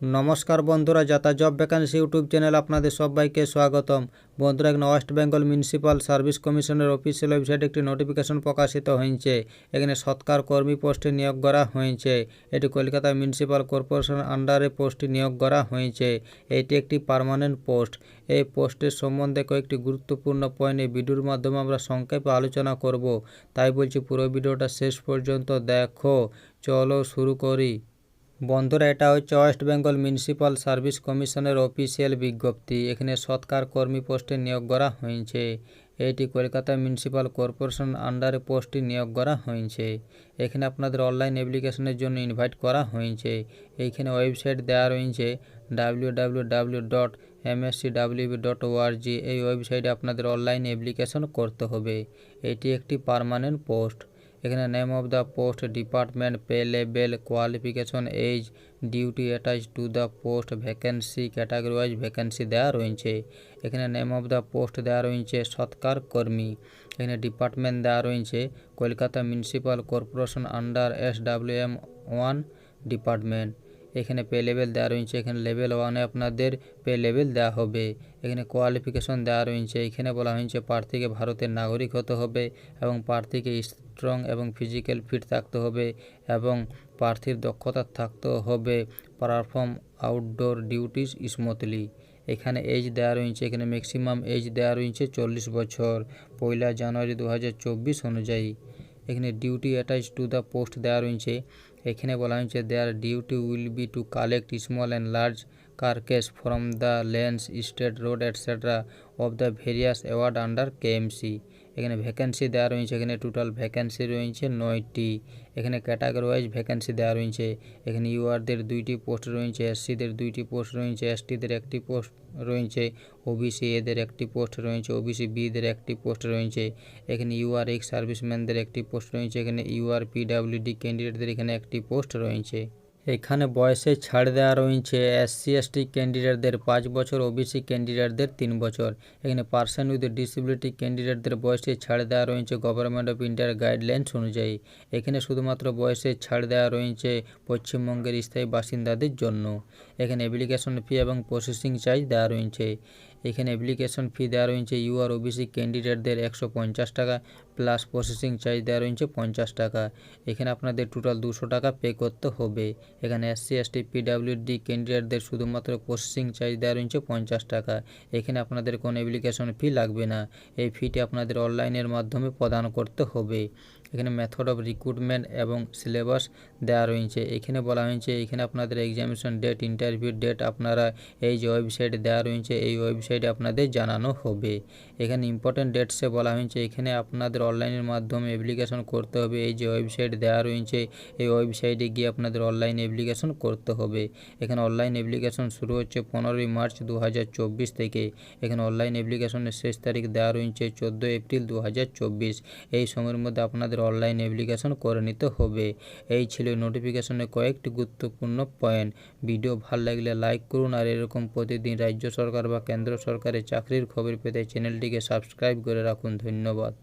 নমস্কার বন্ধুরা, যাতা জব ভ্যাকান্সি ইউটিউব চ্যানেল আপনাদের সবাইকে স্বাগতম। বন্ধুরা, এখানে ওয়েস্ট বেঙ্গল মিউনিসিপাল সার্ভিস কমিশনের অফিসিয়াল ওয়েবসাইটে একটি নোটিফিকেশন প্রকাশিত হয়েছে। এখানে সৎকার কর্মী পোস্টে নিয়োগ করা হয়েছে। এটি কলকাতা মিউনিসিপাল কর্পোরেশন আন্ডারে পোস্টে নিয়োগ করা হয়েছে। এটি একটি পার্মানেন্ট পোস্ট এই পোস্টের সম্বন্ধে কয়েকটি গুরুত্বপূর্ণ পয়েন্ট এই ভিডিওর মাধ্যমে আমরা সংক্ষেপে আলোচনা করব। তাই বলছি, পুরো ভিডিওটা শেষ পর্যন্ত দেখো। চলো শুরু করি। বন্ধুরা, এটা হচ্ছে ওয়েস্ট বেঙ্গল মিউনিসিপাল সার্ভিস কমিশনের অফিসিয়াল বিজ্ঞপ্তি। এখানে সৎকার কর্মী পোস্টে নিয়োগ করা হয়েছে। এটি কলকাতা মিউনিসিপাল কর্পোরেশন আন্ডারে পোস্টটি নিয়োগ করা হয়েছে। এখানে আপনাদের অনলাইন অ্যাপ্লিকেশনের জন্য ইনভাইট করা হয়েছে। এইখানে ওয়েবসাইট দেওয়া রয়েছে W W dot MSC dot এই ওয়েবসাইটে আপনাদের অনলাইন অ্যাপ্লিকেশন করতে হবে। এটি একটি পারমানেন্ট পোস্ট। এখানে name of the post department pay level qualification age duty attach to the post vacancy category wise vacancy দেওয়া রয়েছে। এখানে নেম অফ দ্য পোস্ট দেওয়া রয়েছে, সৎকার কর্মী। এখানে ডিপার্টমেন্ট দেওয়া রয়েছে, Kolkata municipal corporation under S W M one department এখানে পে লেভেল দেওয়া রয়েছে। এখানে লেভেল ওয়ানে আপনাদের পে লেভেল দেওয়া হবে। এখানে কোয়ালিফিকেশন দেওয়া রয়েছে। এখানে বলা হয়েছে প্রার্থীকে ভারতের নাগরিক হতে হবে এবং প্রার্থীকে স্ট্রং এবং ফিজিক্যাল ফিট থাকতে হবে এবং প্রার্থীর দক্ষতা থাকতে হবে। পারফর্ম আউটডোর ডিউটিস স্মুথলি এখানে এজ দেওয়া রয়েছে। এখানে ম্যাক্সিমাম এজ দেওয়া রয়েছে চল্লিশ বছর। পয়লা জানুয়ারি দু হাজার চব্বিশ অনুযায়ী। এখানে duty attach to the post দেওয়া রয়েছে। এখানে বলা হয়েছে there duty will be to collect small and large carcass from the lanes state road etcetera of the various award under KMC এখানে ভ্যাকেন্সি দেওয়া রয়েছে, এখানে টোটাল ভ্যাকেন্সি রয়েছে নয়টি। এখানে ক্যাটাগরি ওয়াইজ ভ্যাকেন্সি দেওয়া রয়েছে। এখানে ইউআরদের দুইটি পোস্ট রয়েছে এসসিদের দুইটি পোস্ট রয়েছে এসটিদের একটি পোস্ট রয়েছে ওবিসি এদের একটি পোস্ট রয়েছে ওবিসি বিদের একটি পোস্ট রয়েছে। এখানে ইউআর এক্স সার্ভিসম্যানদের একটি পোস্ট রয়েছে, এখানে ইউআর পিডাব্লিউডি ক্যান্ডিডেটদের এখানে একটি পোস্ট রয়েছে। এখানে বয়সে ছাড় দেওয়া রয়েছে এসসি, এসটি ক্যান্ডিডেটদের, পাঁচ বছর ওবিসি ক্যান্ডিডেটদের, তিন বছর। এখানে পার্সন উইথ ডিসেবিলিটি ক্যান্ডিডেটদের বয়সে ছাড় দেওয়া রয়েছে গভর্নমেন্ট অফ ইন্ডিয়ার গাইডলাইন্স অনুযায়ী। এখানে শুধুমাত্র বয়সে ছাড় দেওয়া রয়েছে পশ্চিমবঙ্গের স্থায়ী বাসিন্দাদের জন্য। এখানে অ্যাপ্লিকেশন ফি এবং প্রসেসিং চার্জ দেওয়া রয়েছে। এখানে অ্যাপ্লিকেশন ফি দেওয়া রয়েছে ইউআর ওবিসি ক্যান্ডিডেটদের একশো পঞ্চাশ টাকা প্লাস প্রসেসিং চার্জ দেওয়া রয়েছে পঞ্চাশ টাকা। এখানে আপনাদের টোটাল দুশো টাকা পে করতে হবে। এখানে এসসি এসটি পিডাব্লিউডি ক্যান্ডিডেটদের শুধুমাত্র প্রসেসিং চার্জ দেওয়া রয়েছে পঞ্চাশ টাকা। এখানে আপনাদের কোনো অ্যাপ্লিকেশন ফি লাগবে না। এই ফিটি আপনাদের অনলাইনের মাধ্যমে প্রদান করতে হবে। এখানে মেথড অফ রিক্রুটমেন্ট এবং সিলেবাস দেওয়া রয়েছে। এখানে বলা হয়েছে, এখানে আপনাদের এক্সামিনেশন ডেট ইন্টারভিউ ডেট আপনারা এই যে ওয়েবসাইট দেওয়া রয়েছে, এই ওয়েবসাইটে আপনাদের জানানো হবে। এখানে ইম্পর্টেন্ট ডেটসে বলা হয়েছে, এখানে আপনাদের অনলাইনের মাধ্যমে অ্যাপ্লিকেশন করতে হবে। এই যে ওয়েবসাইট দেওয়া রয়েছে, এই ওয়েবসাইটে গিয়ে আপনাদের অনলাইন অ্যাপ্লিকেশন করতে হবে। এখানে অনলাইন অ্যাপ্লিকেশন শুরু হচ্ছে পনেরোই মার্চ দু হাজার চব্বিশ থেকে। এখানে অনলাইন অ্যাপ্লিকেশনের শেষ তারিখ দেওয়া রয়েছে চোদ্দ এপ্রিল দু হাজার চব্বিশ। এই সময়ের মধ্যে আপনাদের অনলাইন অ্যাপ্লিকেশন করে নিতে হবে। এই ছিল নোটিফিকেশনের কয়েকটি গুরুত্বপূর্ণ পয়েন্ট ভিডিও ভালো লাগলে লাইক করুন আর এরকম প্রতিদিন রাজ্য সরকার বা কেন্দ্র সরকারের চাকরির খবর পেতে চ্যানেলটিকে সাবস্ক্রাইব করে রাখুন। ধন্যবাদ।